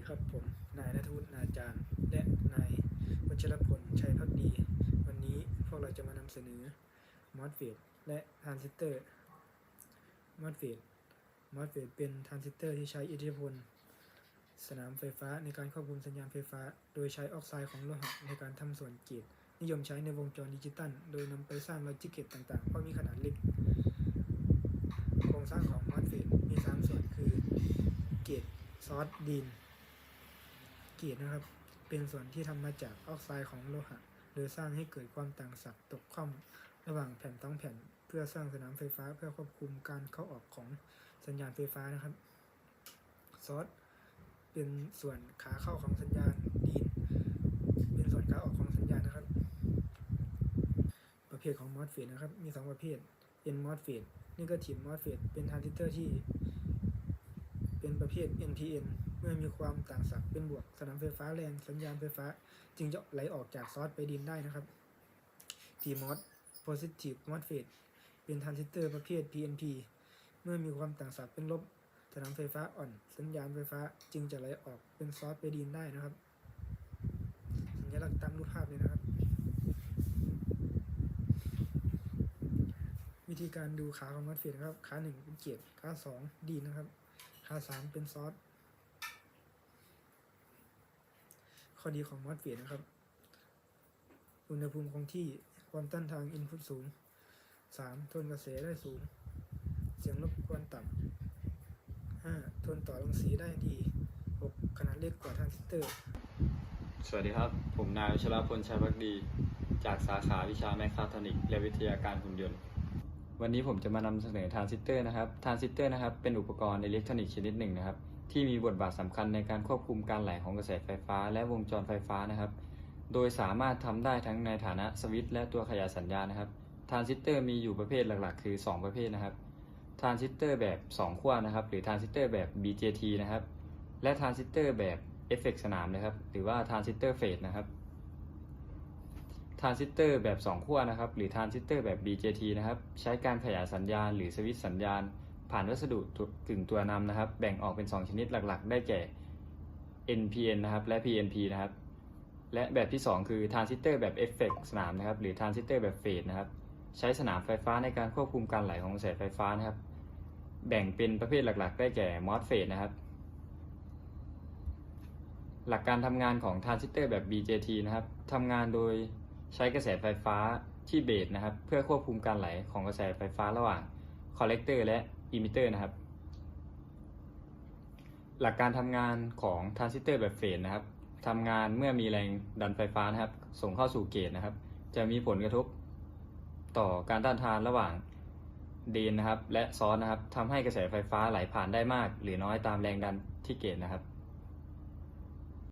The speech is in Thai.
ดีครับผม นายนัทวุฒินาจารย์ และนายวัชรพล ชัยพักดี วันนี้พวกเราจะมานำเสนอมอสเฟตและทรานซิสเตอร์มอสเฟตมอสเฟตเป็นทรานซิสเตอร์ที่ใช้อิทธิพล สนามไฟฟ้าในการควบคุมสัญญาณไฟฟ้า โดยใช้ออกไซด์ของโลหะในการทำส่วนเกตนิยมใช้ในวงจรดิจิตัล โดยนำไปสร้างลอจิกเกตต่างๆ เพราะมีขนาดเล็ก โครงสร้างของมอสเฟตมี 3 ส่วนคือเกตซอสดิน เกตนะครับ เป็นส่วนที่ทำมาจากออกไซด์ของโลหะ โดยสร้างให้เกิดความต่างศักย์ตกข้อมระหว่างแผ่นต้องแผ่น เพื่อสร้างสนามไฟฟ้าเพื่อควบคุมการเข้าออกของสัญญาณไฟฟ้านะครับ ซอสเป็นส่วนขาเข้าของสัญญาณดีนเป็นส่วนขาออกของสัญญาณนะครับ ประเภทของมอสเฟตนะครับ มี 2 ประเภท N MOSFET นี่ก็ถีบ MOSFET เป็นทรานซิสเตอร์ที่ เป็นประเภท NPN เมื่อมีความต่างศักย์เป็นบวกสนามไฟฟ้าแรงสัญญาณไฟฟ้า จึงจะไหลออกจากซอสไปดินได้นะครับ PMOS Positive MOSFET เป็นทรานซิสเตอร์ประเภท PNP เมื่อมีความต่างศักย์เป็นลบสนามไฟฟ้าอ่อน สัญญาณไฟฟ้าจึงจะไหลออกเป็นซอสไปดินได้นะครับสัญลักษณ์ตามรูปภาพเลยนะครับ วิธีการดูขาของมอสเฟตนะครับ ขาหนึ่งเป็นเกียร์ขาสองดีนนะครับ ขาสามเป็นซอส ข้อดีของมอสเฟตนะครับ อุณหภูมิคงที่ความต้านทานอินพุตสูงสามทนกระแสได้สูง เสียงรบกวนต่ำห้าทนต่อรังสีได้ดีหกขนาดเล็กกว่าทรานซิสเตอร์ สวัสดีครับ ผมนายวชรพลชัยพักดี จากสาขาวิชาแมคคาทรอนิกและวิทยาการหุ่นยนต์ วันนี้ผมจะมานำเสนอทรานซิสเตอร์นะครับ ทรานซิสเตอร์นะครับ เป็นอุปกรณ์อิเล็กทรอนิกส์ชนิดหนึ่งนะครับ ที่มีบทบาทสำคัญในการควบคุมการไหลของกระแสไฟฟ้า และวงจรไฟฟ้านะครับ โดยสามารถทำได้ทั้งในฐานะสวิตช์และตัวขยายสัญญาณนะครับทรานซิสเตอร์มีอยู่ประเภทหลักๆ คือ 2 ประเภทนะครับทรานซิสเตอร์แบบ 2 ขั้วนะครับ หรือทรานซิสเตอร์แบบ BJT นะครับ และทรานซิสเตอร์แบบเอฟเฟกสนามนะครับ หรือว่าทรานซิสเตอร์เฟสนะครับทรานซิสเตอร์แบบ 2 ขั้วนะครับ หรือทรานซิสเตอร์แบบ BJT นะครับ ใช้การขยายสัญญาณ หรือสวิตช์สัญญาณ ผ่านวัสดุกึ่งตัวนำนะครับ แบ่งออกเป็น 2 ชนิดหลัก ๆ ได้แก่ NPN นะครับ และ PNP นะครับ และแบบที่ 2 คือทรานซิสเตอร์แบบเอฟเฟกสนามนะครับ หรือทรานซิสเตอร์แบบเฟสนะครับ ใช้สนามไฟฟ้าในการควบคุมการไหลของกระแสไฟฟ้านะครับ แบ่งเป็นประเภทหลัก ๆ ได้แก่ MOSFET นะครับ หลักการทำงานของทรานซิสเตอร์แบบ BJT นะครับทำงานโดยใช้กระแสไฟฟ้าที่เบสนะครับ เพื่อควบคุมการไหลของกระแสไฟฟ้าระหว่างคอลเลกเตอร์และ อิมิเตอร์นะครับ หลักการทำงานของทรานซิสเตอร์แบบเฟสนะครับทำงานเมื่อมีแรงดันไฟฟ้านะครับ ส่งเข้าสู่เกตนะครับ จะมีผลกระทบต่อการต้านทานระหว่างเดนนะครับ และซ้อนนะครับทำให้กระแสไฟฟ้าไหลผ่านได้มาก หรือน้อยตามแรงดันที่เกตนะครับ